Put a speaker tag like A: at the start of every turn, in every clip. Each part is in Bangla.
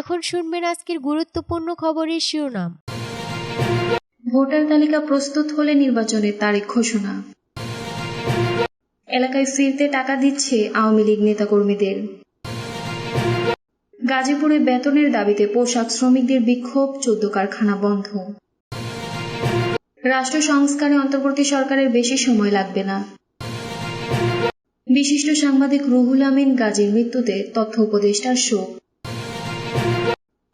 A: এখন শুনবেন আজকের গুরুত্বপূর্ণ খবরের শিরোনাম।
B: ভোটার তালিকা প্রস্তুত হলে নির্বাচনের তারিখ ঘোষণা। এলাকায় ফিরতে টাকা দিচ্ছে আওয়ামী লীগ নেতাকর্মীদের। গাজীপুরে বেতনের দাবিতে পোশাক শ্রমিকদের বিক্ষোভ, চোদ্দ কারখানা বন্ধ। রাষ্ট্র সংস্কারে অন্তর্বর্তী সরকারের বেশি সময় লাগবে না। বিশিষ্ট সাংবাদিক রুহুল আমিন গাজীর মৃত্যুতে তথ্য উপদেষ্টার শোক।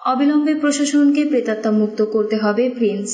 B: অবিলম্বে প্রশাসনকে প্রেতাত্মা মুক্ত করতে হবে প্রিন্স।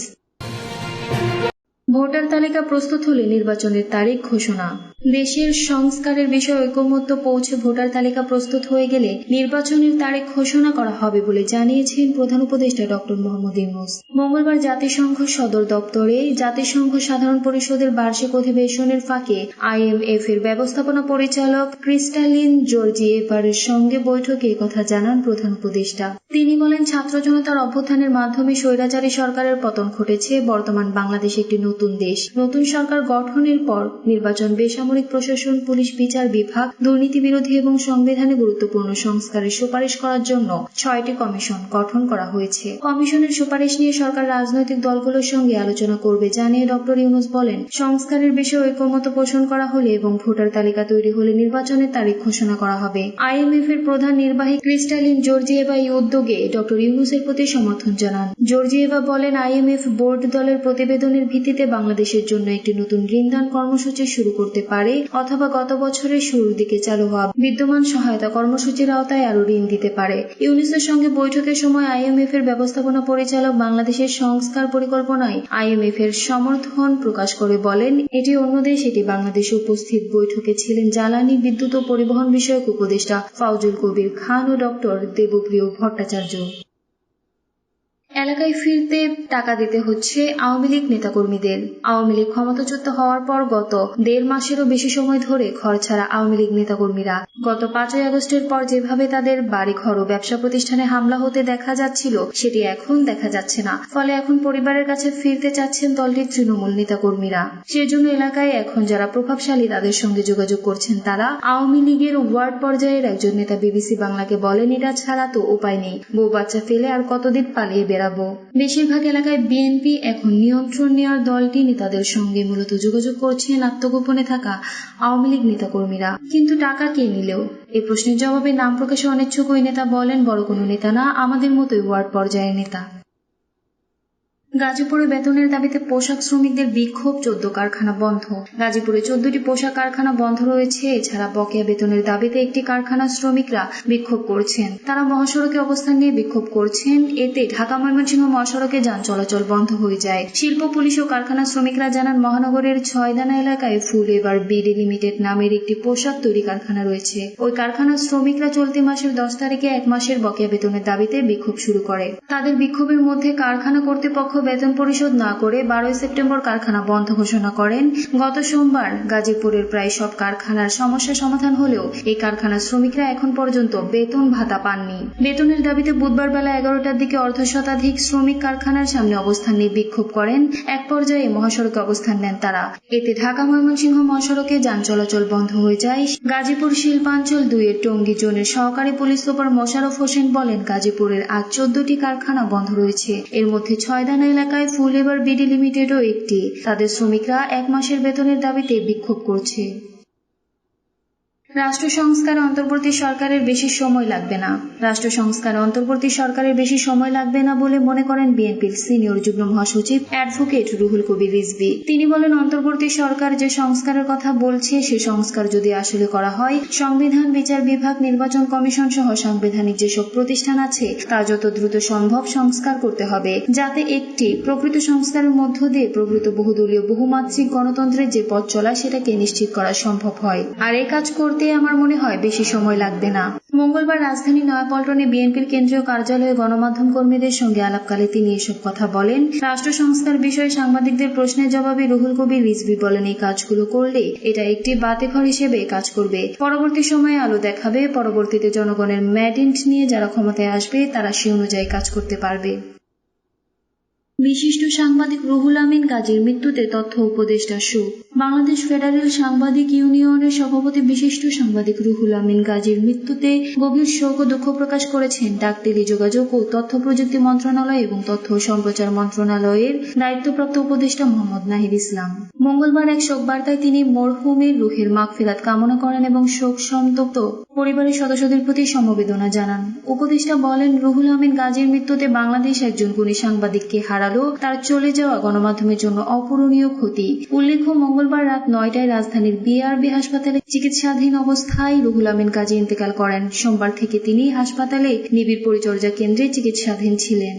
B: ভোটার তালিকা প্রস্তুত হলে নির্বাচনের তারিখ ঘোষণা। দেশের সংস্কারের বিষয়ে ঐকমত্য পৌঁছে ভোটার তালিকা প্রস্তুত হয়ে গেলে নির্বাচনের তারিখ ঘোষণা করা হবে বলে জানিয়েছেন প্রধান উপদেষ্টা ডক্টর মোহাম্মদ ইউনুস। মঙ্গলবার জাতিসংঘ সদর দপ্তরে জাতিসংঘ সাধারণ পরিষদের বার্ষিক অধিবেশনের ফাঁকে আইএমএফ এর ব্যবস্থাপনা পরিচালক ক্রিস্টালিন জর্জিয়েভারের সঙ্গে বৈঠকে কথা জানান প্রধান উপদেষ্টা। তিনি বলেন, ছাত্র জনতার অভ্যুত্থানের মাধ্যমে স্বৈরাচারী সরকারের পতন ঘটেছে, বর্তমান বাংলাদেশ একটি নতুন দেশ। নতুন সরকার গঠনের পর নির্বাচন বেসামরিক প্রশাসন, পুলিশ, বিচার বিভাগ, দুর্নীতি বিরোধী এবং সংবিধানে গুরুত্বপূর্ণ সংস্কারের সুপারিশ করার জন্য ছয়টি কমিশন গঠন করা হয়েছে। কমিশনের সুপারিশ নিয়ে সরকার রাজনৈতিক দলগুলোর সঙ্গে আলোচনা করবে জানিয়ে ডক্টর ইউনুস বলেন, সংস্কারের বিষয়ে ঐকমত্য পোষণ করা হলে এবং ভোটার তালিকা তৈরি হলে নির্বাচনের তারিখ ঘোষণা করা হবে। আইএমএফ এর প্রধান নির্বাহী ক্রিস্টালিন জর্জিয়েভা এই উদ্যোগে ডক্টর ইউনুসের প্রতি সমর্থন জানান। জর্জিয়েভা বলেন, আইএমএফ বোর্ড দলের প্রতিবেদনের ভিত্তিতে বাংলাদেশের জন্য একটি নতুন ঋণদান কর্মসূচি শুরু করতে পারে। অথবা গত বছরের শুরুর দিকে চালু হওয়া বিদ্যমান সহায়তা কর্মসূচির আওতায় আরও ঋণ দিতে পারে। ইউনিসের সঙ্গে বৈঠকের সময় আইএমএফ এর ব্যবস্থাপনা পরিচালক বাংলাদেশের সংস্কার পরিকল্পনায় আইএমএফ এর সমর্থন প্রকাশ করে বলেন, এটি অন্য দেশ, এটি বাংলাদেশে উপস্থিত বৈঠকে ছিলেন জ্বালানি, বিদ্যুৎ ও পরিবহন বিষয়ক উপদেষ্টা ফাউজুল কবির খান ও ডক্টর দেবপ্রিয় ভট্টাচার্য। এলাকায় ফিরতে টাকা দিতে হচ্ছে আওয়ামী লীগ নেতাকর্মীদের। আওয়ামী লীগ ক্ষমতাচ্যুত হওয়ার পর গত দেড় মাসেরও বেশি সময় ধরে ঘর ছাড়া আওয়ামী লীগ নেতাকর্মীরা। গত পাঁচই আগস্টের পর যেভাবে তাদের বাড়ি ঘর ও ব্যবসা প্রতিষ্ঠানে হামলা হতে দেখা যাচ্ছিল, সেটি এখন দেখা যাচ্ছে না। ফলে এখন পরিবারের কাছে ফিরতে চাচ্ছেন দলটির তৃণমূল নেতাকর্মীরা। সেজন্য এলাকায় এখন যারা প্রভাবশালী তাদের সঙ্গে যোগাযোগ করছেন তারা। আওয়ামী লীগের ওয়ার্ড পর্যায়ের একজন নেতা বিবিসি বাংলাকে বলেন, এটা ছাড়া তো উপায় নেই। বউ বাচ্চা ফেলে আর কতদিন পালিয়ে বেড়াবো? বেশিরভাগ এলাকায় বিএনপি এখন নিয়ন্ত্রণ নেওয়ার দলটি নেতাদের সঙ্গে মূলত যোগাযোগ করছেন আত্মগোপনে থাকা আওয়ামী লীগ নেতাকর্মীরা। কিন্তু টাকা কে নিলেও? এ প্রশ্নের জবাবে নাম প্রকাশে অনিচ্ছুক ওই নেতা বলেন, বড় কোনো নেতা না, আমাদের মতোই ওয়ার্ড পর্যায়ের নেতা। গাজীপুরে বেতনের দাবিতে পোশাক শ্রমিকদের বিক্ষোভ, চোদ্দ কারখানা বন্ধ। গাজীপুরে চোদ্দটি পোশাক কারখানা বন্ধ রয়েছে। এছাড়া বকেয়া বেতনের দাবিতে একটি কারখানা শ্রমিকরা বিক্ষোভ করছেন। তারা মহাসড়কে অবস্থান নিয়ে বিক্ষোভ করছেন। এতে ঢাকা ময়মনসিংহ মহাসড়কে যান চলাচল বন্ধ হয়ে যায়। শিল্প, পুলিশ ও কারখানা শ্রমিকরা জানান, মহানগরের ছয়দানা এলাকায় ফুল এবার বিডি লিমিটেড নামের একটি পোশাক তৈরি কারখানা রয়েছে। ওই কারখানার শ্রমিকরা চলতি মাসের দশ তারিখে এক মাসের বকেয়া বেতনের দাবিতে বিক্ষোভ শুরু করে। তাদের বিক্ষোভের মধ্যে কারখানা কর্তৃপক্ষ বেতন পরিশোধ না করে বারোই সেপ্টেম্বর কারখানা বন্ধ ঘোষণা করেন। গত সোমবার গাজীপুরের প্রায় সব কারখানার সমস্যা সমাধান হলেও এই কারখানার শ্রমিকরা এখন পর্যন্ত বেতন ভাতা পাননি। বেতনের দাবিতে বুধবার বেলা এগারোটার দিকে অর্ধ শতাধিক শ্রমিক কারখানার সামনে অবস্থান নিয়ে বিক্ষোভ করেন। এক পর্যায়ে মহাসড়কে অবস্থান নেন তারা। এতে ঢাকা ময়মনসিংহ মহাসড়কে যান চলাচল বন্ধ হয়ে যায়। গাজীপুর শিল্পাঞ্চল দুইয়ের টঙ্গী জোনের সহকারী পুলিশ সুপার মোশারফ হোসেন বলেন, গাজীপুরের আজ চোদ্দটি কারখানা বন্ধ রয়েছে। এর মধ্যে ছয়দানা এলাকায় ফুল এবার বিডি লিমিটেডও একটি। তাদের শ্রমিকরা এক মাসের বেতনের দাবিতে বিক্ষোভ করছে। রাষ্ট্র সংস্কার অন্তর্বর্তী সরকারের বেশি সময় লাগবে না। রাষ্ট্র সংস্কারে অন্তর্বর্তী সরকারের বেশি সময় লাগবে না বলে মনে করেন বিএনপির সিনিয়র যুগ্ম মহাসচিব অ্যাডভোকেট রুহুল কবির রিজভি। তিনি বলেন, অন্তর্বর্তী সরকার যে সংস্কারের কথা বলছে, সে সংস্কার যদি আসলে করা হয়, সংবিধান, বিচার বিভাগ, নির্বাচন কমিশন সহ সাংবিধানিক যেসব প্রতিষ্ঠান আছে, তা যত দ্রুত সম্ভব সংস্কার করতে হবে, যাতে একটি প্রকৃত সংস্কারের মধ্য দিয়ে প্রকৃত বহুদলীয়, বহুমাত্রিক গণতন্ত্রের যে পথ চলা, সেটাকে নিশ্চিত করা সম্ভব হয়। আর এই কাজ করতে আমার মনে হয় বেশি সময় লাগবে না। মঙ্গলবার রাজধানী নয়াপল্টনে বিএনপির কেন্দ্রীয় কার্যালয়ে গণমাধ্যম কর্মীদের সঙ্গে আলাপকালে তিনি এসব কথা বলেন। রাষ্ট্র সংস্কার বিষয়ে সাংবাদিকদের প্রশ্নের জবাবে রুহুল কবির রিজভি বলেন, এই কাজগুলো করলে এটা একটি বাতেঘর হিসেবে কাজ করবে। পরবর্তী সময়ে আলো দেখাবে। পরবর্তীতে জনগণের ম্যাডেন্ট নিয়ে যারা ক্ষমতায় আসবে, তারা সে অনুযায়ী কাজ করতে পারবে। বিশিষ্ট সাংবাদিক রুহুল আমিন কাজীর মৃত্যুতে তথ্য উপদেষ্টা শোক বাংলাদেশ ফেডারেল সাংবাদিক ইউনিয়নের সভাপতি বিশিষ্ট সাংবাদিক রুহুল আমিন গাজীর মৃত্যুতে গভীর শোক ও দুঃখ প্রকাশ করেছেন ডাক টেলিযোগাযোগ ও তথ্য প্রযুক্তি মন্ত্রণালয় এবং তথ্য সম্প্রচার মন্ত্রণালয়ের দায়িত্বপ্রাপ্ত উপদেষ্টা মোহাম্মদ নাহিদ ইসলাম। মঙ্গলবার এক শোক বার্তায় তিনি মরহুমের রুহের মাগফিরাত কামনা করেন এবং শোক সন্তপ্ত পরিবারের সদস্যদের প্রতি সমবেদনা জানান। উপদেষ্টা বলেন, রুহুল আমিন গাজীর মৃত্যুতে বাংলাদেশ একজন গুণী সাংবাদিককে হারালো তার চলে যাওয়া গণমাধ্যমের জন্য অপূরণীয় ক্ষতি। উল্লেখ্য, মঙ্গলবার রাত নয়টায় রাজধানীর বিআরবি হাসপাতালে চিকিৎসাধীন অবস্থায় রুহুল আমিন কাজী ইন্তেকাল করেন। সোমবার থেকে তিনি হাসপাতালে নিবিড় পরিচর্যা কেন্দ্রে চিকিৎসাধীন ছিলেন।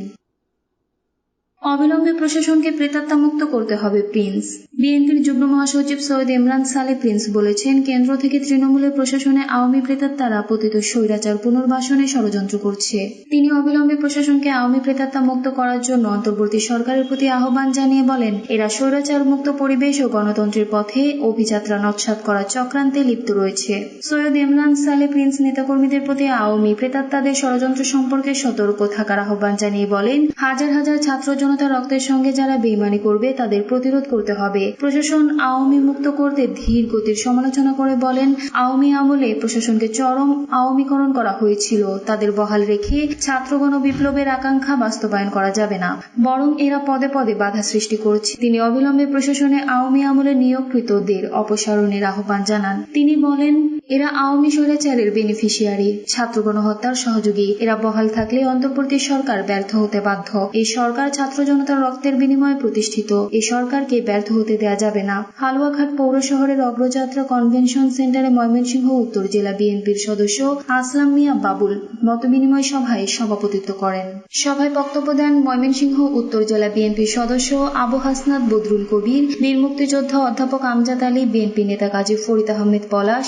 B: অবিলম্বে প্রশাসনকে প্রেতাত্মামুক্ত করতে হবে, প্রিন্স। বিএনপির যুগ্ম মহাসচিব সৈয়দ ইমরান সালে প্রিন্স বলেছেন, কেন্দ্র থেকে তৃণমূলের প্রশাসনে আওয়ামী প্রেতাত্মারা পতিত স্বৈরাচার পুনর্বাসনে ষড়যন্ত্র করছে। তিনি অবিলম্বে প্রশাসনকে আওয়ামী প্রেতাত্মা মুক্ত করার জন্য অন্তর্বর্তী সরকারের প্রতি আহ্বান জানিয়ে বলেন, এরা স্বৈরাচার মুক্ত পরিবেশ ও গণতন্ত্রের পথে অভিযাত্রা নৎসাত করার চক্রান্তে লিপ্ত রয়েছে। সৈয়দ ইমরান সালে প্রিন্স নেতাকর্মীদের প্রতি আওয়ামী প্রেতাত্মাদের ষড়যন্ত্র সম্পর্কে সতর্ক থাকার আহ্বান জানিয়ে বলেন, হাজার হাজার ছাত্র জনতা রক্তের সঙ্গে যারা বেইমানি করবে, তাদের প্রতিরোধ করতে হবে। প্রশাসন আওয়ামী মুক্ত করতে ধীর গতির সমালোচনা করে বলেন, আওয়ামী আমলে প্রশাসনকে চরম আওয়ামীকরণ করা হয়েছিল। তাদের বহাল রেখে ছাত্রগণ বিপ্লবের আকাঙ্ক্ষা বাস্তবায়ন করা যাবে না। বরং এরা পদে পদে বাধা সৃষ্টি করছে। তিনি অবিলম্বে প্রশাসনে আওয়ামী আমলে নিয়োগকৃতদের অপসারণের আহ্বান জানান। তিনি বলেন এরা আওয়ামী স্বৈরাচারের বেনিফিশিয়ারি ছাত্র গণহত্যার সহযোগী। এরা বহাল থাকলে অন্তর্বর্তী সরকার ব্যর্থ হতে বাধ্য। এই সরকার ছাত্র জনতার রক্তের বিনিময়ে প্রতিষ্ঠিত। এই সরকারকে ব্যর্থ হতে দেয়া যাবে না। হালুয়াঘাট পৌর শহরের অগ্রযাত্রা কনভেনশন সেন্টারে ময়মনসিংহ উত্তর জেলা বিএনপির সদস্য আসলাম মিয়া বাবুল মতবিনিময় সভায় সভাপতিত্ব করেন। সভায় বক্তব্য দেন ময়মনসিংহ উত্তর জেলা বিএনপির সদস্য আবু হাসনাত বদরুল কবির বীর মুক্তিযোদ্ধা অধ্যাপক আমজাদ আলী, বিএনপি নেতা কাজী ফরিদ আহমেদ পলাশ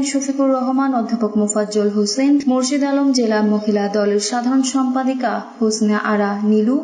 B: চেয়ারম্যান শফিকুর রহমান, অধ্যাপক মোফাজ্জল হোসেন, মুর্শিদ আলম জেলা মহিলা দলের সাধারণ সম্পাদিকা হোসনা আরা নীলু